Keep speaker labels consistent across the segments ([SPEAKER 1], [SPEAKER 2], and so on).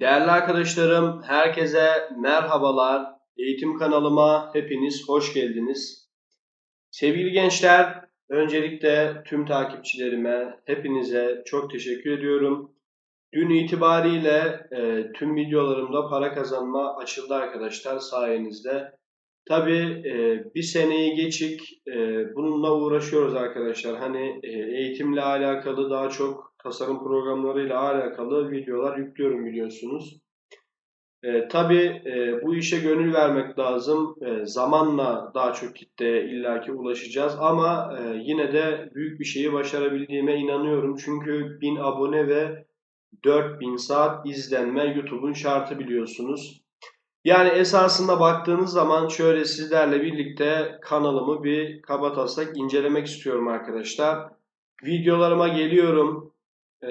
[SPEAKER 1] Değerli arkadaşlarım, herkese merhabalar. Eğitim kanalıma hepiniz hoş geldiniz. Sevgili gençler, öncelikle tüm takipçilerime, hepinize çok teşekkür ediyorum. Dün itibariyle e, tüm videolarımda para kazanma açıldı arkadaşlar sayenizde. Tabii e, bir seneyi geçik e, bununla uğraşıyoruz arkadaşlar. Hani e, eğitimle alakalı daha çok tasarım programlarıyla alakalı videolar yüklüyorum biliyorsunuz. E, tabii e, bu işe gönül vermek lazım. E, zamanla daha çok kitleye illaki ulaşacağız ama e, yine de büyük bir şeyi başarabildiğime inanıyorum. Çünkü 1000 abone ve 4000 saat izlenme YouTube'un şartı biliyorsunuz. Yani esasında baktığınız zaman şöyle sizlerle birlikte kanalımı bir kabataslak incelemek istiyorum arkadaşlar. Videolarıma geliyorum. Ee,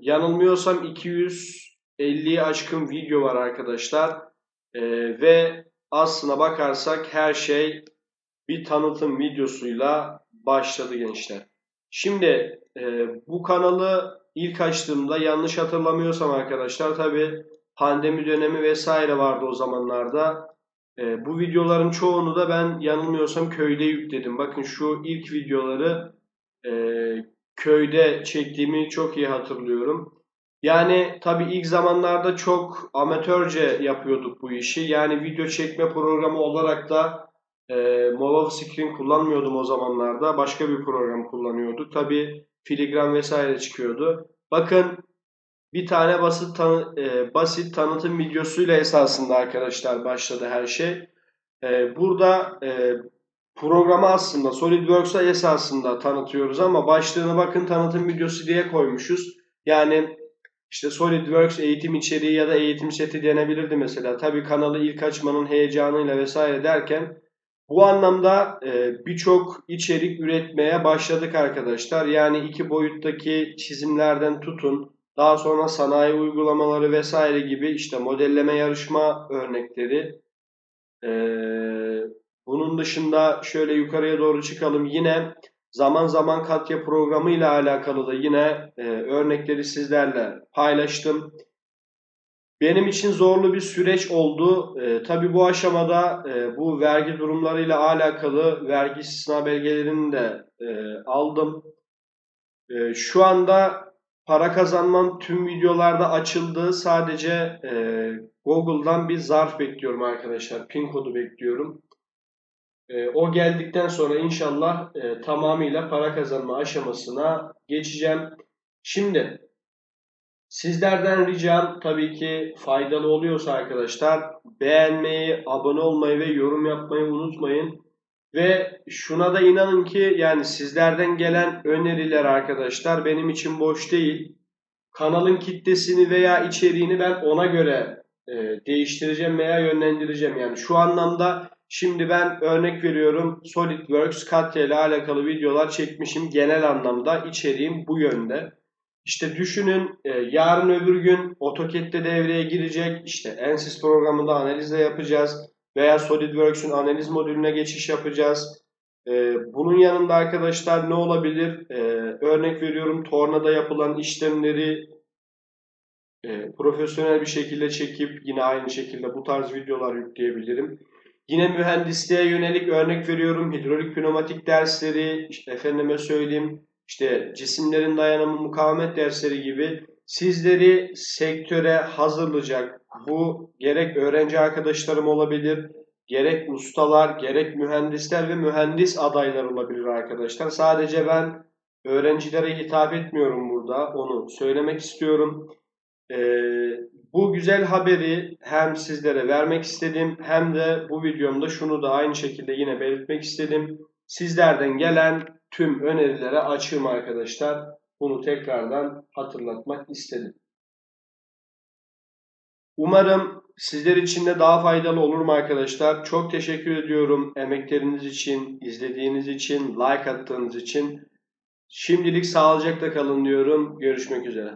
[SPEAKER 1] yanılmıyorsam 250'yi aşkın video var arkadaşlar. Ee, ve aslına bakarsak her şey bir tanıtım videosuyla başladı gençler. Şimdi e, bu kanalı ilk açtığımda yanlış hatırlamıyorsam arkadaşlar tabi pandemi dönemi vesaire vardı o zamanlarda. E, bu videoların çoğunu da ben yanılmıyorsam köyde yükledim. Bakın şu ilk videoları e, köyde çektiğimi çok iyi hatırlıyorum. Yani tabi ilk zamanlarda çok amatörce yapıyorduk bu işi. Yani video çekme programı olarak da e, Molov Screen kullanmıyordum o zamanlarda. Başka bir program kullanıyorduk. Tabi filigran vesaire çıkıyordu. Bakın bir tane basit tanı, e, basit tanıtım videosuyla esasında arkadaşlar başladı her şey. E, burada e, programı aslında SolidWorks'a esasında tanıtıyoruz ama başlığını bakın tanıtım videosu diye koymuşuz. Yani işte SolidWorks eğitim içeriği ya da eğitim seti denebilirdi mesela. Tabii kanalı ilk açmanın heyecanıyla vesaire derken bu anlamda e, birçok içerik üretmeye başladık arkadaşlar. Yani iki boyuttaki çizimlerden tutun, daha sonra sanayi uygulamaları vesaire gibi işte modelleme yarışma örnekleri. Ee, bunun dışında şöyle yukarıya doğru çıkalım. Yine zaman zaman katya programı ile alakalı da yine e, örnekleri sizlerle paylaştım. Benim için zorlu bir süreç oldu. E, tabii bu aşamada e, bu vergi durumlarıyla alakalı vergi istisna belgelerini de e, aldım. E, şu anda para kazanmam tüm videolarda açıldı. Sadece e, Google'dan bir zarf bekliyorum arkadaşlar. Pin kodu bekliyorum. E, o geldikten sonra inşallah e, tamamıyla para kazanma aşamasına geçeceğim. Şimdi sizlerden ricam tabii ki faydalı oluyorsa arkadaşlar beğenmeyi, abone olmayı ve yorum yapmayı unutmayın. Ve şuna da inanın ki yani sizlerden gelen öneriler arkadaşlar benim için boş değil. Kanalın kitlesini veya içeriğini ben ona göre e, değiştireceğim veya yönlendireceğim. Yani şu anlamda şimdi ben örnek veriyorum SolidWorks Katya ile alakalı videolar çekmişim. Genel anlamda içeriğim bu yönde. İşte düşünün e, yarın öbür gün AutoCAD'de devreye girecek. İşte ANSYS programında analizle yapacağız veya SolidWorks'ün analiz modülüne geçiş yapacağız. Ee, bunun yanında arkadaşlar ne olabilir? Ee, örnek veriyorum tornada yapılan işlemleri e, profesyonel bir şekilde çekip yine aynı şekilde bu tarz videolar yükleyebilirim. Yine mühendisliğe yönelik örnek veriyorum hidrolik pneumatik dersleri, işte efendime söyleyeyim işte cisimlerin dayanımı mukavemet dersleri gibi sizleri sektöre hazırlayacak bu gerek öğrenci arkadaşlarım olabilir, gerek ustalar, gerek mühendisler ve mühendis adaylar olabilir arkadaşlar. Sadece ben öğrencilere hitap etmiyorum burada. Onu söylemek istiyorum. Ee, bu güzel haberi hem sizlere vermek istedim hem de bu videomda şunu da aynı şekilde yine belirtmek istedim. Sizlerden gelen tüm önerilere açığım arkadaşlar. Bunu tekrardan hatırlatmak istedim. Umarım sizler için de daha faydalı olur mu arkadaşlar? Çok teşekkür ediyorum emekleriniz için, izlediğiniz için, like attığınız için. Şimdilik sağlıcakla kalın diyorum. Görüşmek üzere.